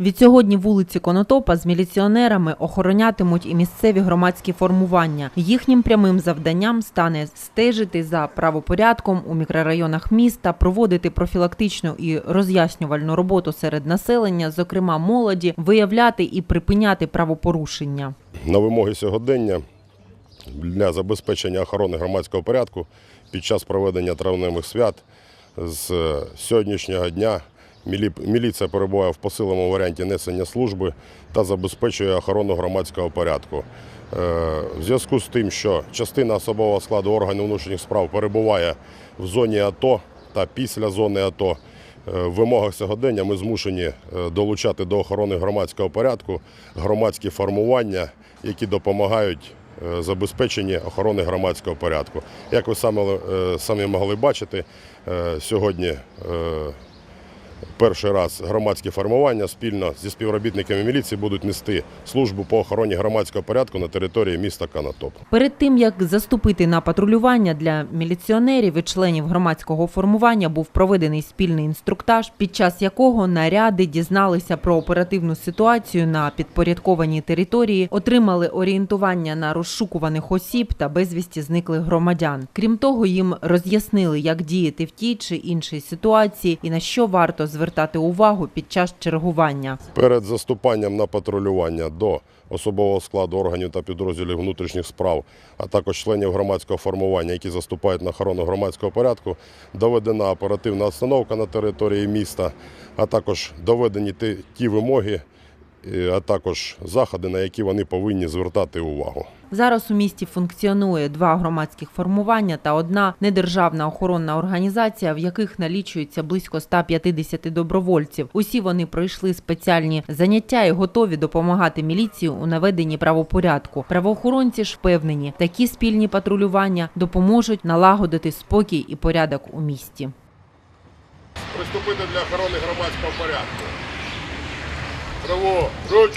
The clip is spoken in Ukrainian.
Відсьогодні вулиці Конотопа з міліціонерами охоронятимуть і місцеві громадські формування. Їхнім прямим завданням стане стежити за правопорядком у мікрорайонах міста, проводити профілактичну і роз'яснювальну роботу серед населення, зокрема молоді, виявляти і припиняти правопорушення. на вимоги сьогодення для забезпечення охорони громадського порядку під час проведення травневих свят з сьогоднішнього дня міліція перебуває в посиленому варіанті несення служби та забезпечує охорону громадського порядку. Е, В зв'язку з тим, що частина особового складу органів внутрішніх справ перебуває в зоні АТО та після зони АТО, Е, В вимогах сьогодення ми змушені е, долучати до охорони громадського порядку громадські формування, які допомагають забезпеченні охорони громадського порядку. Як ви самі, могли бачити, сьогодні перший раз громадські формування спільно зі співробітниками міліції будуть нести службу по охороні громадського порядку на території міста Канатоп. Перед тим як заступити на патрулювання для міліціонерів і членів громадського формування був проведений спільний інструктаж, під час якого наряди дізналися про оперативну ситуацію на підпорядкованій території, отримали орієнтування на розшукуваних осіб та безвісті зниклих громадян. Крім того, їм роз'яснили, як діяти в тій чи іншій ситуації і на що варто звертати увагу під час чергування. Перед заступанням на патрулювання до особового складу органів та підрозділів внутрішніх справ, а також членів громадського формування, які заступають на охорону громадського порядку, доведена оперативна обстановка на території міста, а також доведені ті, вимоги, а також заходи, на які вони повинні звертати увагу. Зараз у місті функціонує два громадських формування та одна недержавна охоронна організація, в яких налічується близько 150 добровольців. Усі вони пройшли спеціальні заняття і готові допомагати міліції у наведенні правопорядку. Правоохоронці ж впевнені, такі спільні патрулювання допоможуть налагодити спокій і порядок у місті. Приступити для охорони громадського порядку. Право, руч!